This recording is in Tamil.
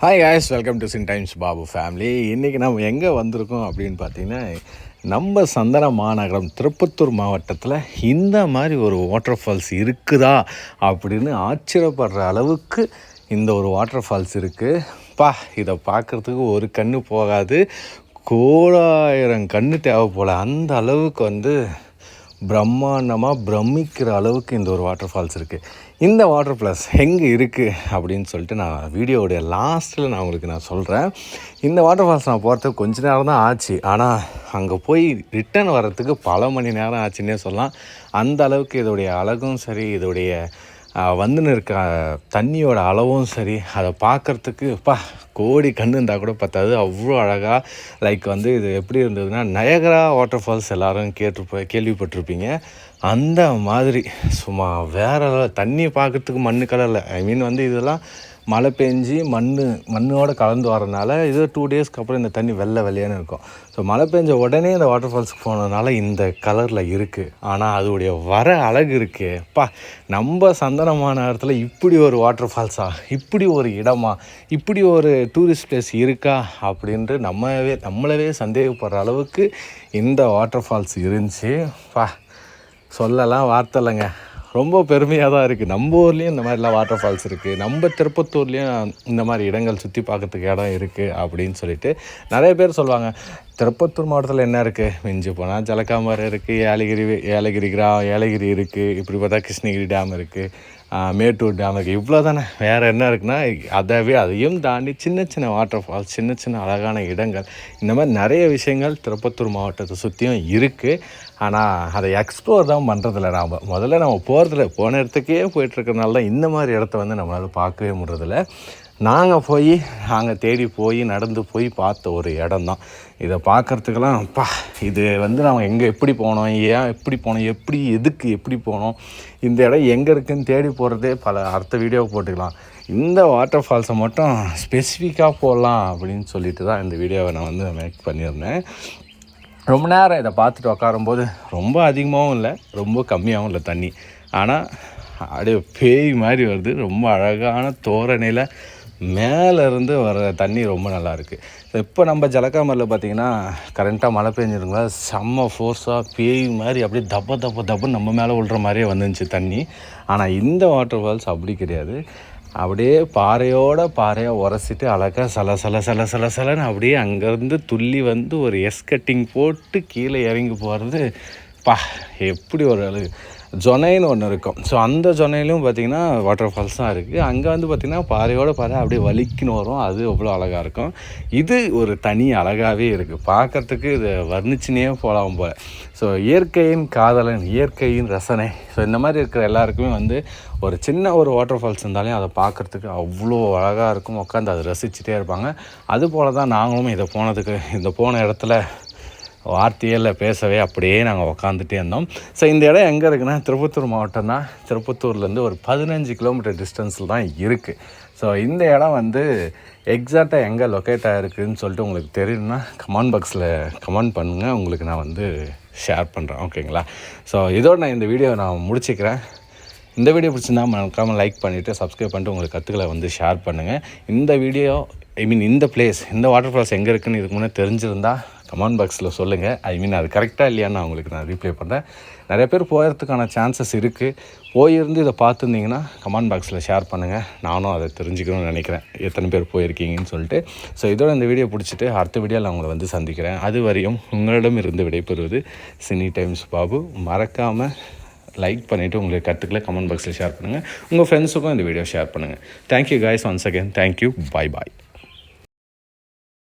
Hi guys welcome to sin times Babu family இன்றைக்கி நம்ம எங்கே வந்திருக்கோம் அப்படின்னு பார்த்தீங்கன்னா நம்ம சந்தன மாநகரம் திருப்பத்தூர் மாவட்டத்தில் இந்த மாதிரி ஒரு வாட்டர் ஃபால்ஸ் இருக்குதா அப்படின்னு ஆச்சரியப்படுற அளவுக்கு இந்த ஒரு வாட்டர் ஃபால்ஸ் இருக்குது பா இதை பார்க்குறதுக்கு ஒரு கண்ணு போகாது. கோடாயிரம் கண்ணு தேவை போல் அந்த அளவுக்கு வந்து பிரம்மாண்டமாக பிரமிக்கிற அளவுக்கு இந்த ஒரு வாட்டர் ஃபால்ஸ் இருக்குது இந்த வாட்டர் ஃபால்ஸ் எங்கே இருக்குது அப்படின்னு சொல்லிட்டு நான் வீடியோவுடைய லாஸ்ட்டில் நான் உங்களுக்கு நான் சொல்கிறேன் இந்த வாட்டர் ஃபால்ஸ் நான் போகிறதுக்கு கொஞ்ச நேரம் தான் ஆச்சு. ஆனால் அங்கே போய் ரிட்டர்ன் வர்றதுக்கு பல மணி நேரம் ஆச்சுன்னே சொல்லலாம். அந்த அளவுக்கு இதோடைய அழகும் சரி இதோடைய வந்துன்னு இருக்க தண்ணியோட அளவும் சரி அதை பார்க்குறதுக்கு பா கோடி கண்ணு இருந்தால் கூட பத்தாது. அவ்வளோ அழகாக லைக் வந்து இது எப்படி இருந்ததுன்னா நயகரா வாட்டர் ஃபால்ஸ் எல்லோரும் கேட்டு கேள்விப்பட்டிருப்பீங்க. அந்த மாதிரி சும்மா வேற தண்ணியை பார்க்குறதுக்கு மண்ணு கலரில் ஐ மீன் வந்து இதெல்லாம் மழை பெஞ்சி மண் மண்ணோடு கலந்து வரனால இது டூ டேஸ்க்கு அப்புறம் இந்த தண்ணி வெள்ளை வெள்ளையான்னு இருக்கும். ஸோ மழை பெஞ்ச உடனே இந்த வாட்டர் ஃபால்ஸ்க்கு போனதுனால இந்த கலரில் இருக்குது ஆனால் அதோடைய வர அழகு இருக்கே. பா நம்ம சந்தனமான இடத்துல இப்படி ஒரு வாட்டர் ஃபால்ஸா இப்படி ஒரு இடமா? இப்படி ஒரு டூரிஸ்ட் பிளேஸ் இருக்கா? அப்படின்ட்டு நம்மவே நம்மளவே சந்தேகப்படுற அளவுக்கு இந்த வாட்டர் ஃபால்ஸ் இருந்துச்சு. பா சொல்லலாம் வார்த்தை இல்லைங்க ரொம்ப பெருமையாக தான் இருக்குது நம்ம ஊர்லேயும் இந்த மாதிரிலாம் வாட்டர் ஃபால்ஸ் இருக்குது நம்ம திருப்பத்தூர்லேயும் இந்த மாதிரி இடங்கள் சுற்றி பார்க்கறதுக்கு இடம் இருக்குது அப்படின்னு சொல்லிட்டு நிறைய பேர் சொல்லுவாங்க. திருப்பத்தூர் மாவட்டத்தில் என்ன இருக்குது மிஞ்சி போனால் ஜலக்காமரை இருக்குது ஏலகிரி ஏலகிரி கிரா ஏலகிரி இருக்குது இப்படி பார்த்தா கிருஷ்ணகிரி டேம் இருக்குது மேட்டூர் டேம் இருக்குது இவ்வளோ தானே வேறு என்ன இருக்குன்னா அதவே அதையும் தாண்டி சின்ன சின்ன வாட்டர் ஃபால்ஸ் சின்ன சின்ன அழகான இடங்கள். இந்த மாதிரி நிறைய விஷயங்கள் திருப்பத்தூர் மாவட்டத்தை சுற்றியும் இருக்குது ஆனால் அதை எக்ஸ்ப்ளோர் தான் பண்ணுறதில்ல நாம். முதல்ல நம்ம போகிறதில்ல போன இடத்துக்கே போயிட்டுருக்கறனால தான் இந்த மாதிரி இடத்த வந்து நம்மளால் பார்க்கவே முடியறதில்ல நாங்கள் போய் நாங்கள் தேடி போய் நடந்து போய் பார்த்த ஒரு இடம் தான் இதை பார்க்குறதுக்கெல்லாம் அப்பா இது வந்து நம்ம எங்கே எப்படி போனோம் ஏன் எப்படி போனோம் எப்படி எதுக்கு எப்படி போனோம் இந்த இடம் எங்கே இருக்குன்னு தேடி போகிறதே பல அடுத்த வீடியோ போட்டுக்கலாம். இந்த வாட்டர் ஃபால்ஸை மட்டும் ஸ்பெசிஃபிக்காக போடலாம் அப்படின்னு சொல்லிட்டு தான் இந்த வீடியோவை நான் வந்து மேக் பண்ணியிருந்தேன். ரொம்ப நேரம் இதை பார்த்துட்டு உட்காரும்போது ரொம்ப அதிகமாகவும் இல்லை ரொம்ப கம்மியாகவும் இல்லை தண்ணி. ஆனால் அப்படியே பேய் மாதிரி வருது ரொம்ப அழகான தோரணையில் மேலேருந்து வர தண்ணி ரொம்ப நல்லா இருக்குது இப்போ நம்ம ஜலக்காமரில் பார்த்தீங்கன்னா கரண்ட்டாக மழை பெஞ்சிருங்களா செம்ம ஃபோர்ஸாக பேய் மாதிரி அப்படியே தப்ப தப்ப தப்புன்னு நம்ம மேலே விழுற மாதிரியே வந்துருந்துச்சு தண்ணி. ஆனால் இந்த வாட்டர் ஃபால்ஸ் அப்படி கிடையாது. அப்படியே பாறையோட பாறையாக உரசிட்டு அழகாக சல சல சல சல சலன்னு அப்படியே அங்கேருந்து துள்ளி வந்து ஒரு எஸ் கட்டிங் போட்டு கீழே இறங்கி போகிறது பா எப்படி ஒரு அழகு. ஜொனைன்னு ஒன்று இருக்கும். ஸோ அந்த ஜொனையிலும் பார்த்திங்கன்னா வாட்டர் ஃபால்ஸ் தான் இருக்குது அங்கே வந்து பார்த்திங்கன்னா பாறையோட பாறை அப்படியே வலிக்குன்னு வரும். அது அவ்வளோ அழகாக இருக்கும். இது ஒரு தனி அழகாகவே இருக்குது பார்க்குறதுக்கு இது வர்ணிச்சுனே போகலாம் போல். ஸோ இயற்கையின் காதலன் இயற்கையின் ரசனை. ஸோ இந்த மாதிரி இருக்கிற எல்லாருக்குமே வந்து ஒரு சின்ன ஒரு வாட்டர் ஃபால்ஸ் இருந்தாலே அதை பார்க்குறதுக்கு அவ்வளோ அழகாக இருக்கும். உட்காந்து அதை ரசிச்சுட்டே இருப்பாங்க. அதுபோல் தான் நாங்களும் இதை போனதுக்கு இந்த போன இடத்துல வார்த்தையில் பேசவே அப்படியே நாங்கள் உக்காந்துட்டே இருந்தோம். ஸோ இந்த இடம் எங்கே இருக்குன்னா திருப்பத்தூர் மாவட்டம் தான். திருப்பத்தூர்லேருந்து ஒரு பதினஞ்சு கிலோமீட்டர் டிஸ்டன்ஸில் தான் இருக்குது ஸோ இந்த இடம் வந்து எக்ஸாக்டாக எங்கே லொக்கேட் ஆகிருக்குன்னு சொல்லிட்டு உங்களுக்கு தெரியணும்னா கமெண்ட் பாக்ஸில் கமெண்ட் பண்ணுங்கள் உங்களுக்கு நான் வந்து ஷேர் பண்ணுறேன் ஓகேங்களா ஸோ இதோடு நான் இந்த வீடியோவை நான் முடிச்சுக்கிறேன். இந்த வீடியோ பிடிச்சிருந்தா மறக்காமல் லைக் பண்ணிவிட்டு சப்ஸ்கிரைப் பண்ணிட்டு உங்களுக்கு கற்றுக்களை வந்து ஷேர் பண்ணுங்கள் இந்த வீடியோ ஐ மீன் இந்த பிளேஸ் இந்த வாட்டர் ஃபால்ஸ் எங்கே இருக்குன்னு இதுக்கு முன்னே தெரிஞ்சிருந்தால் கமெண்ட் பாக்ஸில் சொல்லுங்கள் ஐ மீன் அது கரெக்டாக இல்லையான்னு நான் உங்களுக்கு நான் ரீப்ளை பண்ணுறேன் நிறைய பேர் போகிறதுக்கான சான்சஸ் இருக்குது போயிருந்து இதை பார்த்துருந்தீங்கன்னா கமெண்ட் பாக்ஸில் ஷேர் பண்ணுங்கள் நானும் அதை தெரிஞ்சுக்கணும்னு நினைக்கிறேன். எத்தனை பேர் போயிருக்கீங்கன்னு சொல்லிட்டு. ஸோ இதோட இந்த வீடியோ பிடிச்சிட்டு அடுத்த வீடியோவில் உங்களை வந்து சந்திக்கிறேன். அது வரையும் உங்களிடம் இருந்து விடைபெறுவது சினி டைம்ஸ் பாபு. மறக்காமல் லைக் பண்ணிவிட்டு உங்களுக்கு கற்றுக்கல கமெண்ட் பாக்ஸில் ஷேர் பண்ணுங்கள் உங்கள் ஃப்ரெண்ட்ஸுக்கும் இந்த வீடியோ ஷேர் பண்ணுங்கள் thank you guys once again thank you bye bye